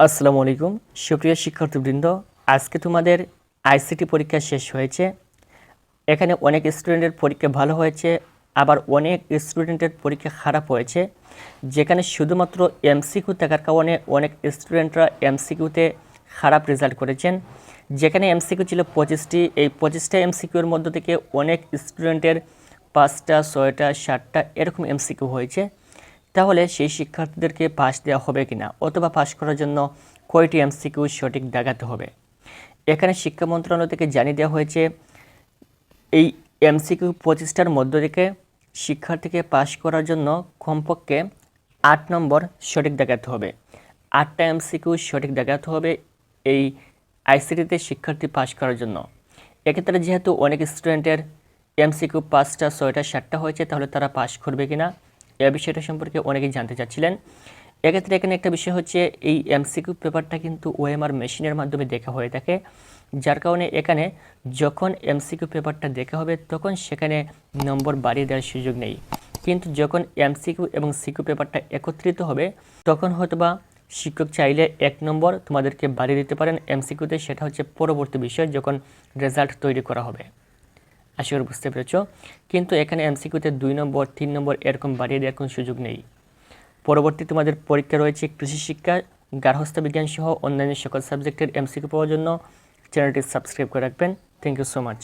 আসসালামু আলাইকুম। সুপ্রিয় শিক্ষার্থীবৃন্দ, আজকে তোমাদের আইসিটি পরীক্ষা শেষ হয়েছে। এখানে অনেক স্টুডেন্টের পরীক্ষা ভালো হয়েছে, আবার অনেক স্টুডেন্টের পরীক্ষা খারাপ হয়েছে। যেখানে শুধুমাত্র এমসিকিউ থাকার কারণে অনেক স্টুডেন্টরা এমসিকিউতে খারাপ রেজাল্ট করেছেন। যেখানে এমসিকিউ ছিল পঁচিশটি, এই পঁচিশটা এমসিকিউর মধ্য থেকে অনেক স্টুডেন্টের পাঁচটা, ছয়টা, সাতটা এরকম এমসিকিউ হয়েছে। তাহলে সেই শিক্ষার্থীদেরকে পাশ দেওয়া হবে কিনা অথবা পাশ করার জন্য কয়টি এমসিকিউ সঠিক দেখাতে হবে? এখানে শিক্ষা মন্ত্রণালয় থেকে জানিয়ে দেওয়া হয়েছে, এই এমসিকিউ পঁচিশটার মধ্য থেকে শিক্ষার্থীকে পাশ করার জন্য কমপক্ষে আট নম্বর সঠিক দেখাতে হবে। আটটা এমসিকিউ সঠিক দেখাতে হবে এই আইসিটিতে শিক্ষার্থী পাস করার জন্য। এক্ষেত্রে যেহেতু অনেক স্টুডেন্টের এমসিকিউ পাঁচটা, ছয়টা, সাতটা হয়েছে, তাহলে তারা পাশ করবে কিনা? এই বিষয়টা সম্পর্কে অনেকেই জানতে চাচ্ছিলেন। এক্ষেত্রে এখানে একটা বিষয় হচ্ছে, এই এমসিকিউ পেপারটা কিন্তু ওএমআর মেশিনের মাধ্যমে দেখা হয়ে থাকে। যার কারণে এখানে যখন এমসিকিউ পেপারটা দেখা হবে, তখন সেখানে নম্বর বাড়িয়ে দেওয়ার সুযোগ নেই। কিন্তু যখন এমসিকিউ এবং সিকিউ পেপারটা একত্রিত হবে, তখন হয়তোবা শিক্ষক চাইলে এক নম্বর তোমাদেরকে বাড়িয়ে দিতে পারেন এমসিকিউতে। সেটা হচ্ছে পরবর্তী বিষয় যখন রেজাল্ট তৈরি করা হবে। আশা করি বুঝতে পেরেছ। কিন্তু এখানে এমসিকিউতে দুই নম্বর, তিন নম্বর এরকম বাড়িয়ে দেওয়ার কোনো সুযোগ নেই। পরবর্তী তোমাদের পরীক্ষা রয়েছে কৃষি শিক্ষা, গার্হস্থ্য বিজ্ঞান সহ অন্যান্য সকল সাবজেক্টের এমসিকিউ পাওয়ার জন্য। চ্যানেলটি সাবস্ক্রাইব করে রাখবেন। Thank you so much